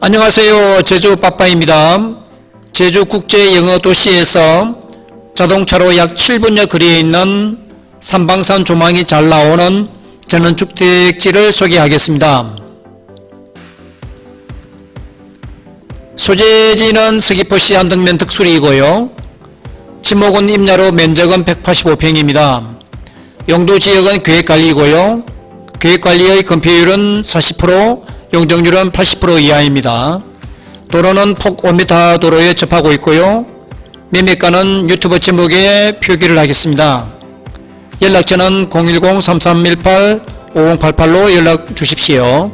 안녕하세요. 제주 빠빠입니다. 제주 국제 영어 도시에서 자동차로 약 7분여 거리에 있는 삼방산 조망이 잘 나오는 저는 주택지를 소개하겠습니다. 소재지는 서귀포시 한덕면 덕수리이고요. 지목은 임야로 면적은 185평입니다. 용도 지역은 계획관리이고요. 계획관리의 건폐율은 40%, 용적률은 80% 이하입니다. 도로는 폭 5m 도로에 접하고 있고요. 매매가는 유튜브 제목에 표기를 하겠습니다. 연락처는 010-3318-5088로 연락 주십시오.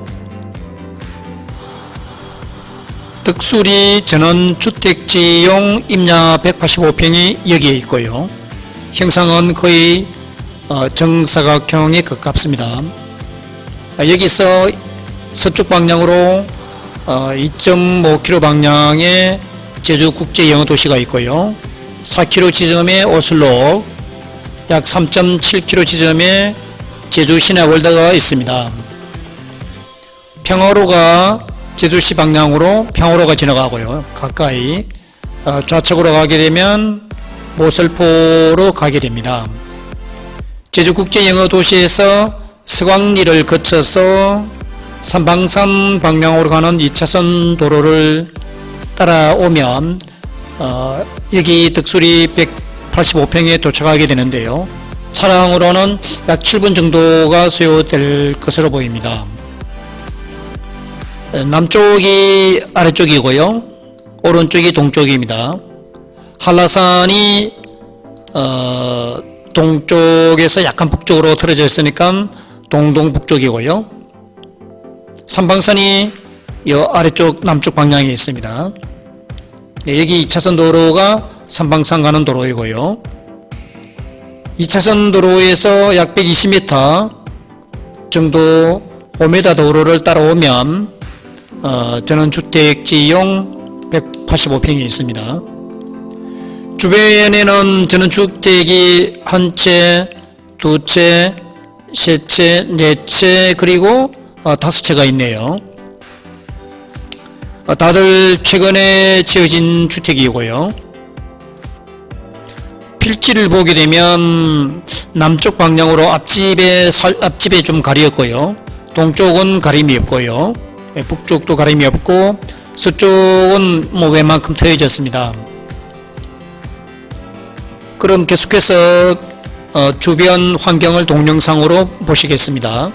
덕수리 전원 주택지용 임야 185평이 여기에 있고요. 형상은 거의 어, 정사각형에 가깝습니다. 아, 여기서 서쪽 방향으로 어, 2.5km 방향에 제주 국제 영어 도시가 있고요. 4km 지점에 오슬로, 약 3.7km 지점에 제주 시내 월드가 있습니다. 평화로가 제주시 방향으로 평화로가 지나가고요. 가까이 어, 좌측으로 가게 되면 모슬포로 가게 됩니다. 제주 국제 영어 도시에서 서광리를 거쳐서 삼방산 방향으로 가는 2차선 도로를 따라오면 어, 여기 덕수리 185평에 도착하게 되는데요. 차량으로는 약 7분 정도가 소요될 것으로 보입니다. 어, 남쪽이 아래쪽이고요. 오른쪽이 동쪽입니다. 한라산이 어, 동쪽에서 약간 북쪽으로 틀어져 있으니까 동동북쪽이고요. 삼방산이 이 아래쪽 남쪽 방향에 있습니다. 네, 여기 2차선 도로가 삼방산 가는 도로이고요. 2차선 도로에서 약 120m 정도 5m 도로를 따라오면 어, 저는 주택지용 185평이 있습니다. 주변에는 저는 주택이 한 채, 두 채, 세 채, 네 채, 그리고 어, 다섯 채가 있네요. 어, 다들 최근에 지어진 주택이고요. 필지를 보게 되면 남쪽 방향으로 앞집에 설, 앞집에 좀 가리었고요. 동쪽은 가림이 없고요. 예, 북쪽도 가림이 없고 서쪽은 뭐 웬만큼 트여졌습니다. 그럼 계속해서 어, 주변 환경을 동영상으로 보시겠습니다.